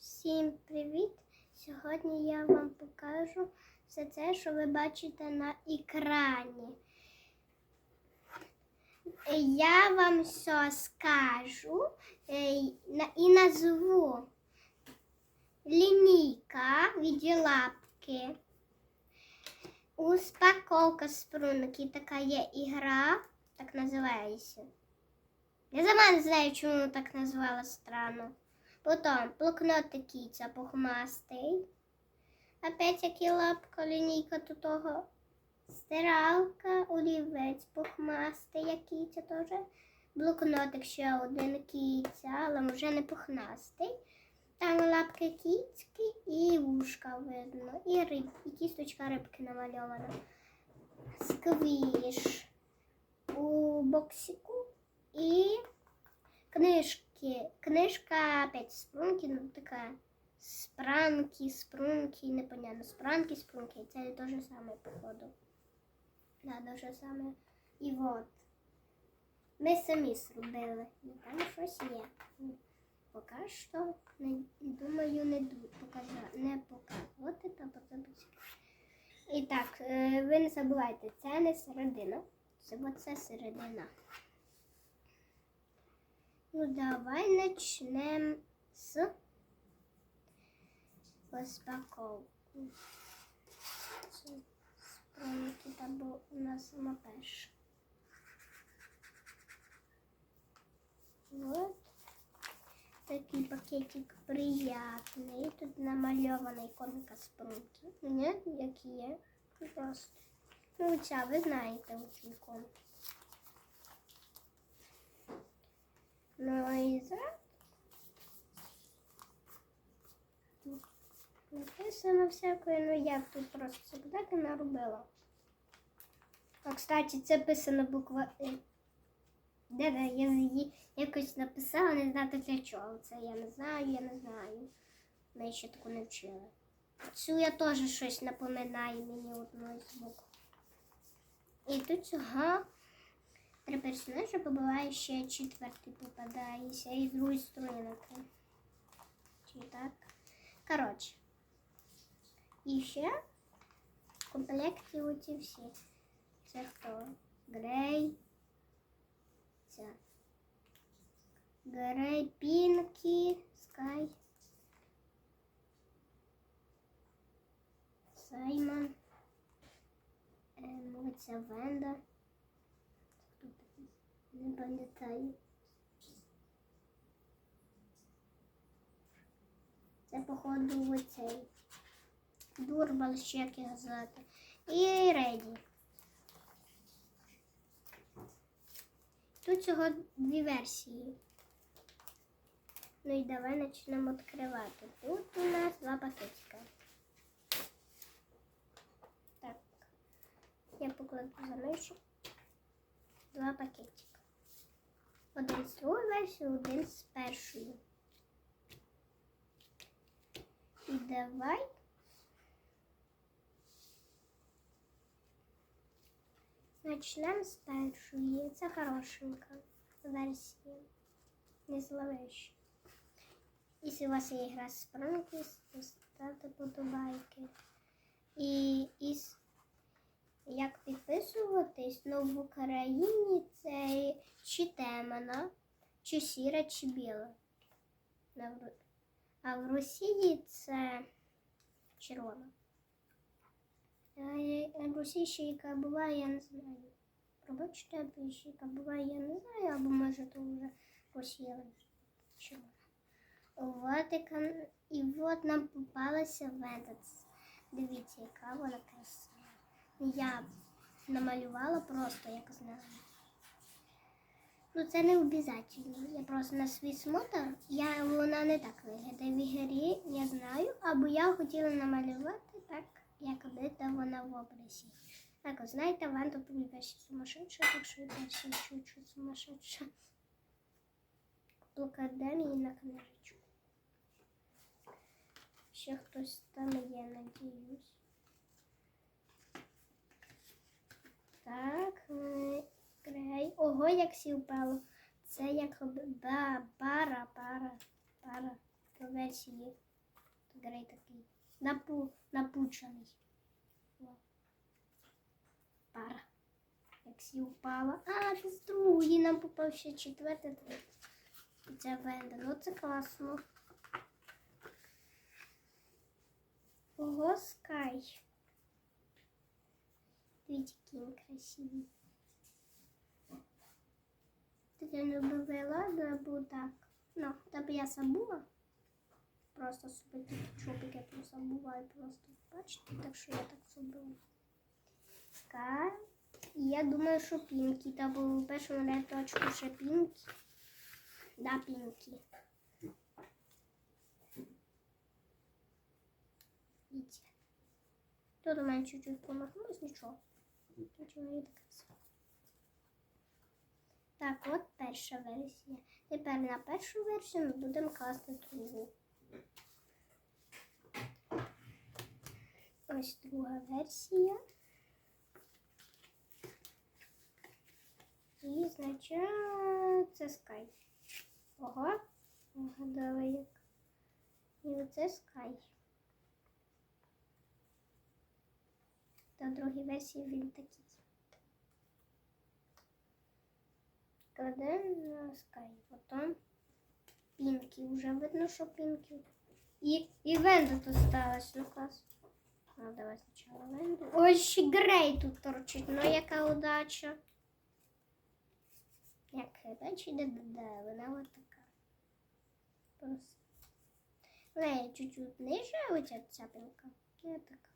Всім привіт! Сьогодні я вам покажу все це, що ви бачите на екрані. Я вам все скажу е, і назву лінійка від лапки. Успаковка спрунки. Така є ігра, так називається. Я сама не знаю, чому так назвала странно. Потім блокнот кіця пухмастий. Опять які лапка, лінійка тут того. Стиралка, олівець пухмастий, як кіця теж. Блокнотик ще один кіця, але вже не пухнастий. Там лапки кіцьки і вушка видно. І риб, і кісточка рибки намальована. Сквіш у боксику і книжки. Книжка опять спрунки, ну така спранки, спрунки, непонятно. Спранки, спрунки. Це те же саме, походу. Да, те же саме. І от. Ми самі зробили. І там щось є. Поки що, не, думаю, не ду- показа- не показувати, та потім. І так, е, ви не забувайте, це не середина. Це оце середина. Ну, давай начнем с розпаковки. Спронки там був у нас сама перша. Вот. Такий пакетик приятний. Тут намальована іконка спрунки. Ні, які є. Просто. Ну, ця, ви знаєте оцю іконку. Зразу написано всякое, ну я тут просто і наробила. А, кстати, це писана буква Е. Де, де, я її якось написала, не знати для чого. Це я не знаю, я не знаю. Ми ще таку не вчили. Цю я теж щось напоминаю мені одну з букв. І тут цього три персонажі побуває ще четвертий попадається і з другої сторони. Чи так? Коротше. І ще в комплекті оці всі. Це хто? Грей. Це. Грей, Пінкі, Скай. Саймон. Ем, оця Венда. Не пам'ятаю. Це, походу, оцей. Дурбал, ще як його звати. І Реді. Тут всього дві версії. Ну і давай почнемо відкривати. Тут у нас два пакетика. Так. Я покладу за мишу. Два пакетика. Один з другої один з першої. І давай. Начнемо з першої. Це хорошенька версія. Не зловиш. Якщо у вас є гра з спронки, ставте подобайки. І із як підписуватись, ну в Україні це чи темна, чи сіра, чи біла. А в Росії це червона. А в Росії ще яка буває, я не знаю. Пробачте, ще яка буває, я не знаю, або може то вже Росія червона. Вот, і от нам попалася Вендекс. Дивіться, яка вона красива. Я намалювала просто, як знаю. Ну, це не обов'язково. Я просто на свій смотр, я, вона не так виглядає в ігрі, я знаю, або я хотіла намалювати так, як видно вона в образі. Так, знаєте, Ванда версія сумасшедша, так що версія чуть-чуть сумасшедша. Академії на книжечку. Ще хтось там є, надіюсь. Так, Грей. Ого, як сі впало. Це як ба, бара, пара, пара по версії Грей такий напу, напучений. Пара. Як всі упала. А, це з другої нам попав ще четвертий. Це Венда. Ну це класно. Ого, Скай. Дивіться, який він красивий. Ти не вивела, або так. Ну, тебе я забула. Просто собі такі чопики я забуваю просто. Бачите, так що я так зробила. Скай. І я думаю, що Пінкі. Та бо в першому рядочку ще Пінкі. Да. Дивіться. Тут у мене чуть-чуть помахнулось, нічого. Так, от перша версія. Тепер на першу версію ми будемо класти другу. Ось друга версія. І значить це Sky. Ого, вгадала як. І оце Sky. Та в другій версії він такий. Кладемо на Sky. Потім Пінкі. Вже видно, що Пінкі. І, і Венда тут сталась. Ну клас. Ну, давай спочатку Венду. Ось ще Грей тут торчить. Ну, яка удача. Як удача де де вона от така. Просто. Є чуть-чуть ниже, оця цяпинка. Я така.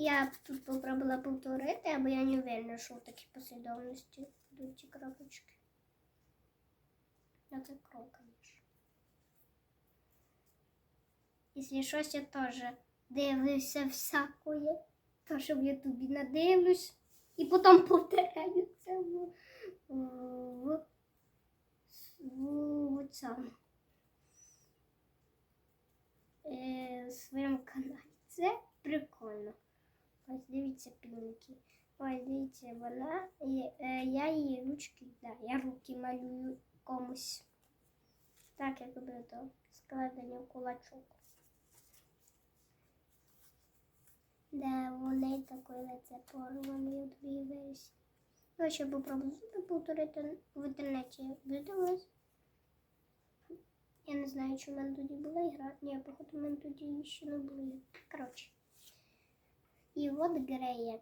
Я тут попробувала повторити, або я не уверена, що в такій послідовності йдуть ці крапочки. Ну, це крок, конечно. Якщо щось я теж дивлюся всякое, то що в Ютубі надивлюсь, і потім повторяю це в, в, в, в цьому е, своєму каналі. Це прикольно. Ось дивіться пінки. Ось дивіться, вона. е, я її ручки, да, я руки малюю комусь. Так, як би то складення кулачок. Да, вони такої лице порвані у дві версії. Ну, ще попробую собі повторити в інтернеті видалось. Я не знаю, чи в мене тоді була ігра. Ні, походу, в мене тоді ще не було. Коротше. І от Греєк.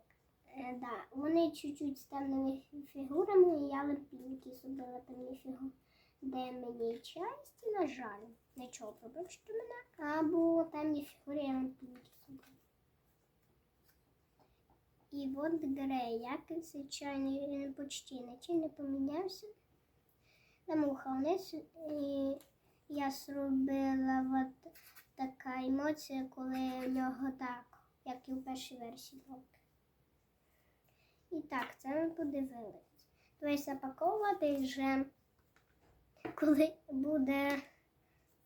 Е, да, вони чуть-чуть з темними фігурами, і я лепінки зробила темні фігури. Де мені часті, на жаль, нічого пробачте мене, або темні фігури я лепінки зробила. І от Грей, як звичайно, почти нічим не помінявся. Намуха вниз, і я зробила от така емоція, коли у нього так, як і в першій версії було. І так, це ми подивились. Тобто запаковувати вже, коли буде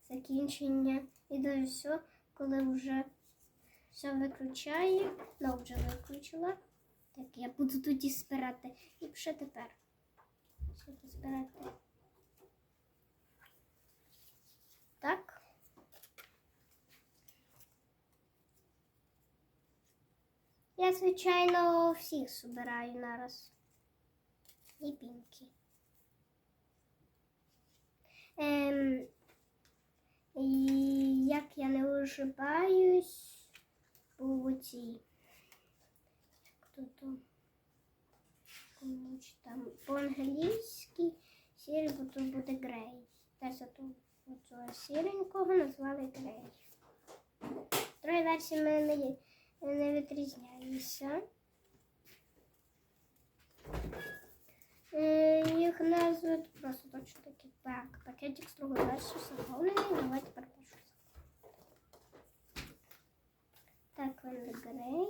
закінчення і до все, коли вже все виключає, ну вже виключила. Так, я буду тоді спирати. І ще тепер. Що тут спирати? Так. Я, звичайно, всіх збираю нараз. І пінки. Ем, і як я не ошибаюсь у цій. Хто там? Комусь там по-англійськи сірий потім буде грей. Теж тут оцього сіренького назвали грей. Троє версії в мене є не відрізняються. Е, Їх назвуть просто точно такі. Так, пакетик з другої версії заповнений. Давайте тепер першу. Так, Венда Грей.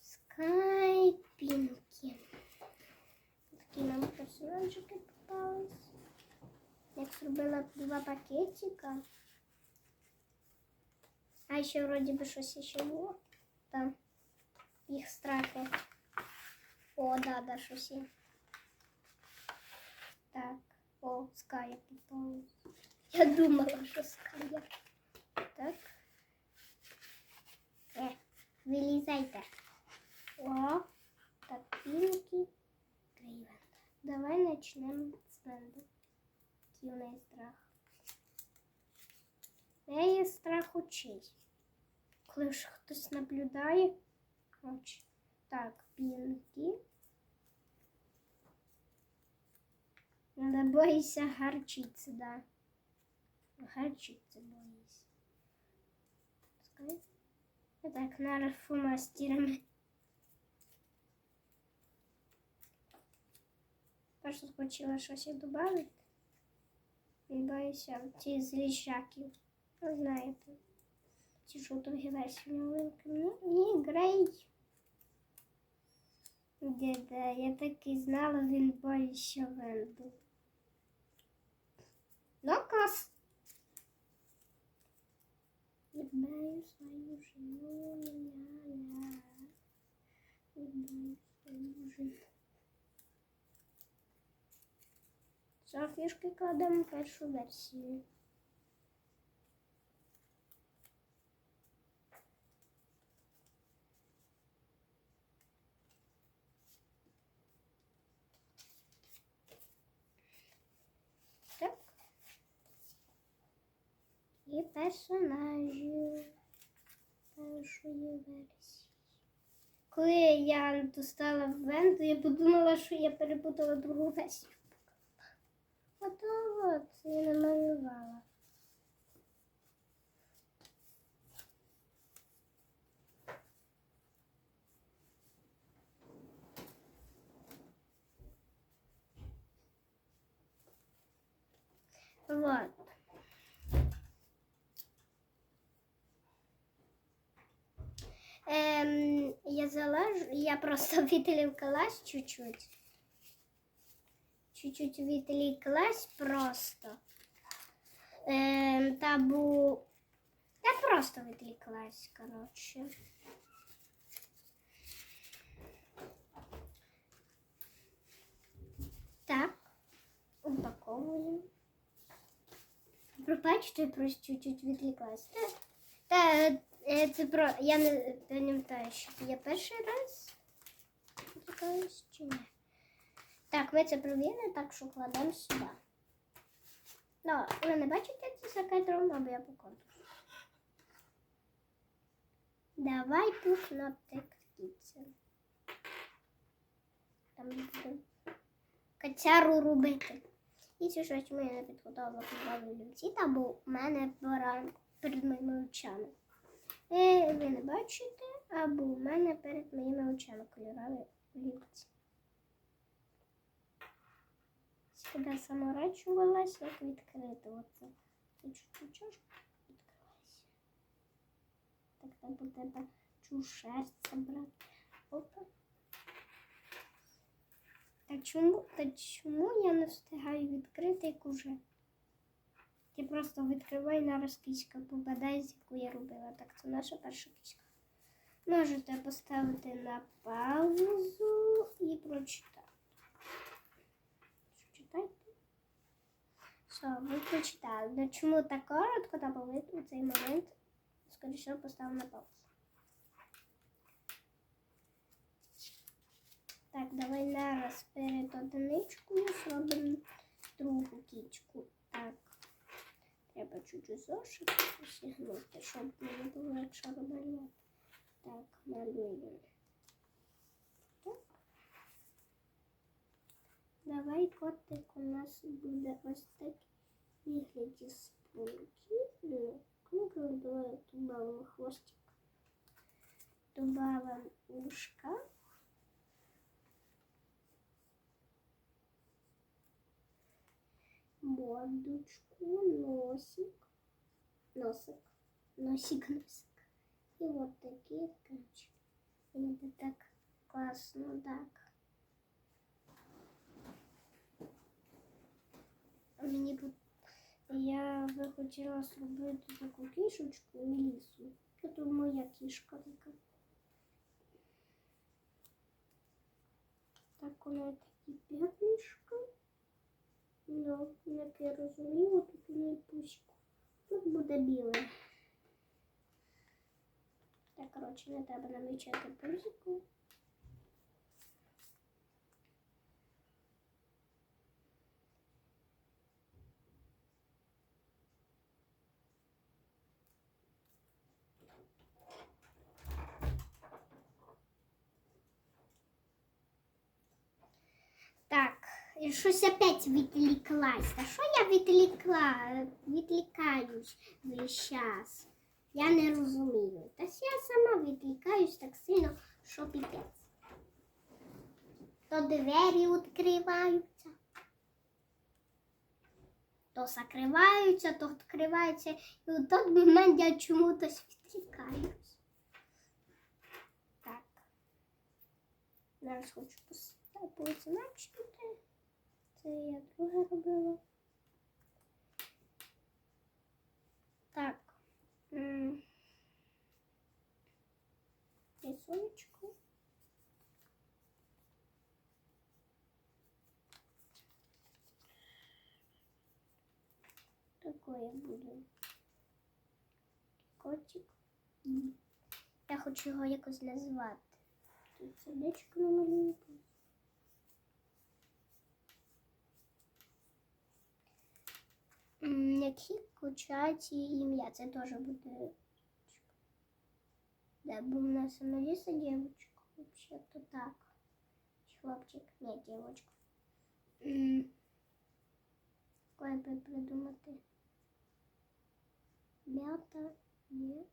Скай Пінкі. Такі нам персонажики попались. Я зробила два пакетика. А ще вроді би щось ще було. Там їх страхи. О, да, да, щось є. Так. О, ская попалась. Я думала, що ская. Так. Е, вилізайте. О, так, пінки. Кривен. Давай начнемо з Венди. Який у неї страх. В неї страх очей. Коли ж хтось наблюдає. Очі. Так, пінки. Не бойся гарчиці, да. Гарчиці боїсь. Пускай. Так, на фломастерами. Перше хотіла щось додати. Не боюся ці зліщаки. Ви знаєте. Версії новинки. Ну і грей. Діда, я так і знала, він боїться венду. Ну, клас. Люблю свою жену, ля-ля. Люблю свою жену. Софішки кладемо першу версію. Так. І персонажі першої версії. Коли я достала венту, я подумала, що я перепутала другу версію. От от, я намалювала. Вот. Ем, я залажу, я просто відлікалась чуть-чуть. Чуть-чуть відліклась просто. Ем, та бу... Я просто відліклась, коротше. Так, упаковуємо. Пробачте, я просто чуть-чуть відліклась. Та, та е, це про... Я не пам'ятаю, що я перший раз відлікалась чи ні. Так, ми це провірили, так що кладемо сюди. Ну, ви не бачите це за кадром, або я покажу. Давай пухнотик птиці. Там буде кацяру робити. І це щось ми не підготували підбавили люці, та бо в мене пора перед моїми очами. Е, ви не бачите, або в мене перед моїми очами кольорові олівці. Сюди саморачувалась, як відкрити оце. Це чашку відкривайся. Так там буде цю шерсть забрати. Опа. Та чому, та чому я не встигаю відкрити, як уже? Ти просто відкривай нараз кішка, попадай, з яку я робила. Так, це наша перша кішка. Можете поставити на паузу і прочитати. Читайте. Все, ви прочитали. Ну, чому так коротко, та були у цей момент, скоріше поставив на паузу. Так, давай нараз перед одиничкою зробимо другу кічку. Так. Треба чуть-чуть зошит посігнути, щоб не було легше малювати. Так, малюємо. Так. Давай котик у нас буде ось так в вигляді спинки. Ну, Кругом давай добавимо хвостик. Добавимо ушка. мордочку, носик, носик, носик, носик. І от такий кончик. І буде так класно, так. А Мені б- я би хотіла зробити таку кішечку і лісу. Це моя кішка така. Так, у неї такі п'ятнишка. Ну, як я розумію, тут у неї. Тут буде біле. Так, коротше, не треба намічати пузику. Так, і щось опять відліклась. Та що я відлікла? Відлікаюсь весь час. Я не розумію. Та я сама відлікаюсь так сильно, що піпець. То двері відкриваються, то закриваються, то відкриваються. І в той момент я чому-то відлікаюсь. Так. Зараз хочу поставити позначити. Це я друге робила. Так. Рисуночку. Такое буде. Котик. Я хочу його якось назвати. Тут сердечко намалюю. Які включають її ім'я. Це теж буде. Да, бо у нас Аналіса дівчинка. Вообще-то так. Чи Хлопчик. Ні, дівчинка. М, Какое би придумати? Мята. Ні.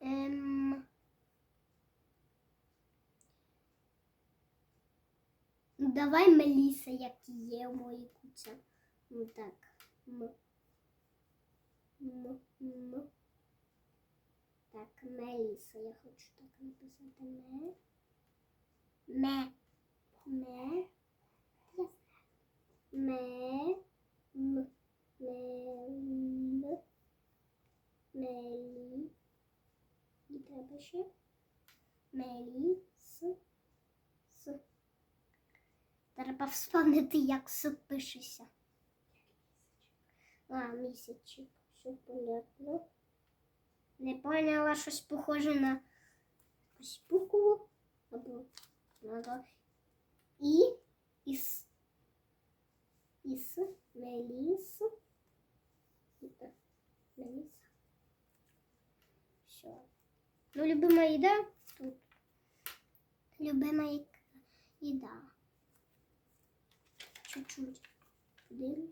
Ем... давай Меліса, як є у моїй куці. Ну так. М. М. М. Так, Меліса. Я хочу так написати. Ме. Ме. Ме. Ме. М. Мел. Мелі. І треба ще. Меліс. Треба вспомнити, як с пишеться. А, місячик. Все понятно. Не поняла щось похоже на якусь букву. Або надо. І. Іс. Іс. Меліс. Меліс. Все. Ну, любима їда тут. Любима їда. Чуть-чуть. Подивлюсь.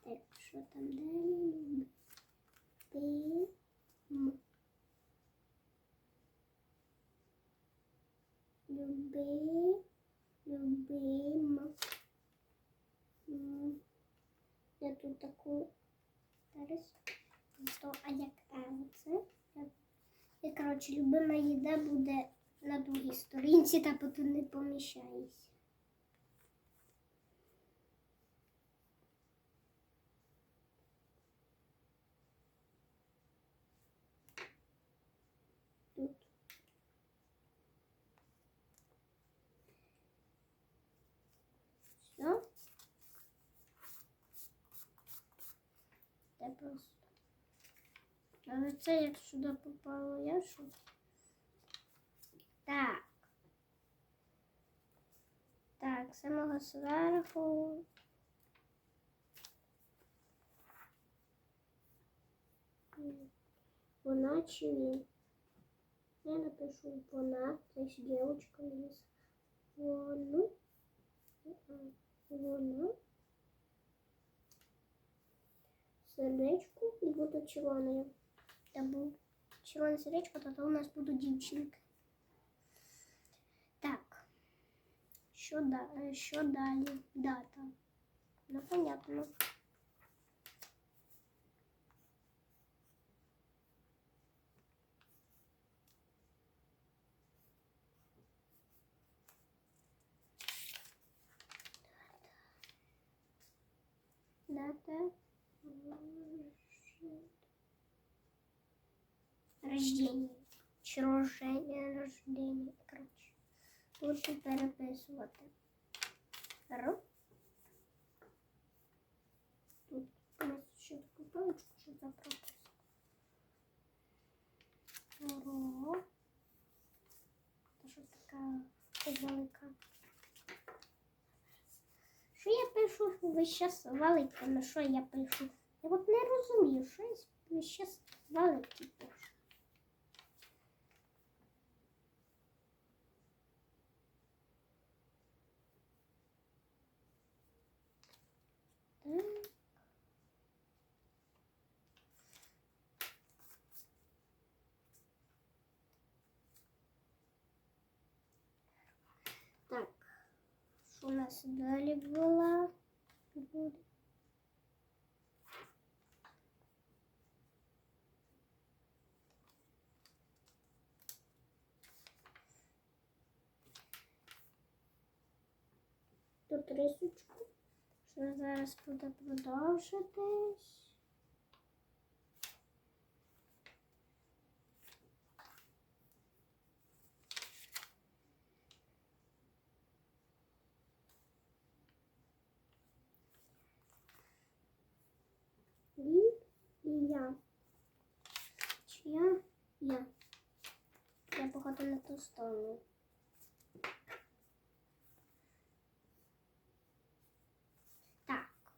Так, що там далі? Любим. Люби. Любим. М. Я тут таку зараз. То, а як е, оце? І, коротше, любима їда буде на другій сторінці, та тут не поміщається. Все. Просто. Але це як сюди попало, я що? Так. Так, самого зверху. Вона чи він? Я напишу вона, це ж дівчинка є. Воно. Вона. Сердечко і буде червоне. Та був червоне сердечко, то, то у нас будуть дівчинки. Так. Що, да, е, що далі? Дата. Ну, понятно. Дата рождения. Чи рождення. Коротше. Буду переписувати. Ро. Тут у нас ще таку паличку, що за пропис. Ро. Та що така велика. Що я пишу весь час велике, на що я пишу? Я от не розумію, що я весь час велике пишу. Так. Так, що у нас далі була. Буде. Тут рисочку, що зараз буде продовжитись. І, я. Чи я? Я. Я походу на ту сторону. Так.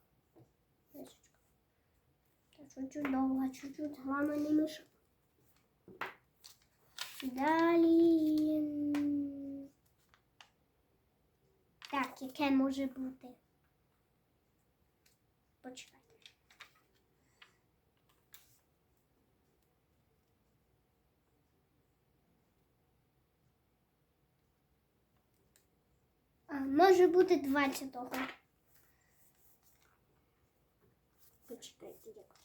Чуть-чуть довго, чуть-чуть головне не мішай. Далі. Так, яке може бути? Почекайте. А, може бути 20-го. Почекайте, як.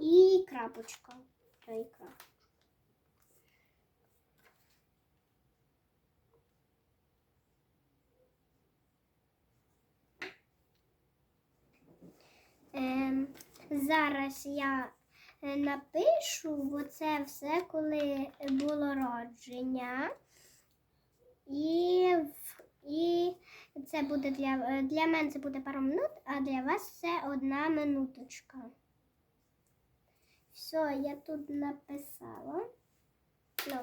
І крапочка. І крапочка. Ем, зараз я напишу оце все, коли було родження. І, і це буде для, е, для мене це буде пару минут, а для вас це одна минуточка. Все, я тут написала. Ну,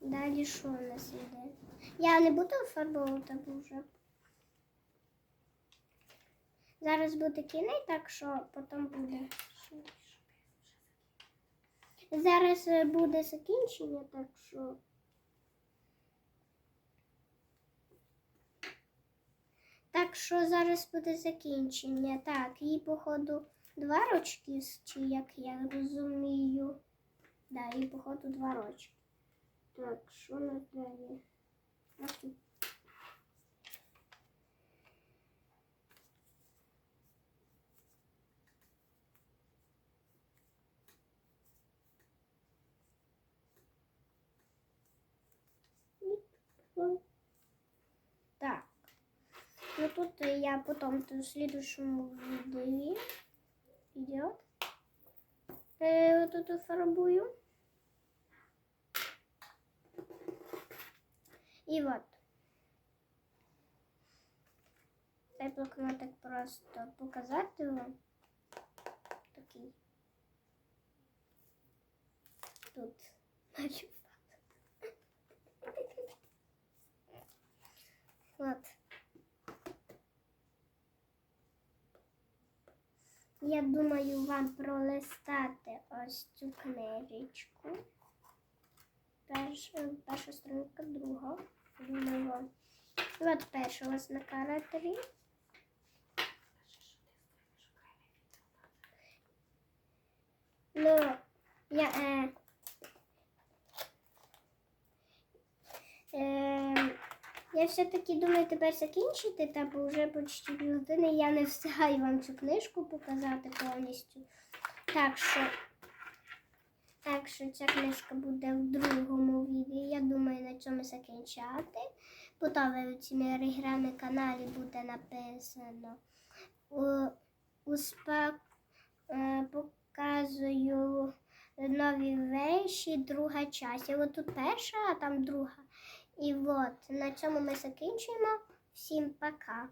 далі що у нас іде? Я не буду фарбувати вже. Зараз буде кінець, так що потім буде. Зараз е, буде закінчення, так що. Так що зараз буде закінчення. Так, їй, походу, два рочки, чи як я розумію. Да, їй, походу, два рочки. Так, що у тут я потом в следующем видео идет. Э, вот эту фарбую. И вот. Цей блокнотик просто показати вам. Такий. Тут. Бачу. От. Я думаю вам пролистати ось цю книжечку. Перша, перша сторінка, друга. Думаю вам. От перша у вас на каратері. Ну, я, е, е, я все-таки думаю тепер закінчити, та бо вже почти півгодини я не встигаю вам цю книжку показати повністю. Так що Так що ця книжка буде в другому відео. Я думаю, на цьому закінчати. Потім у телеграмі каналі буде написано. Успак, е, показую нові вещі, друга часть. От тут перша, а там друга. І от на цьому ми закінчуємо. Всім пока.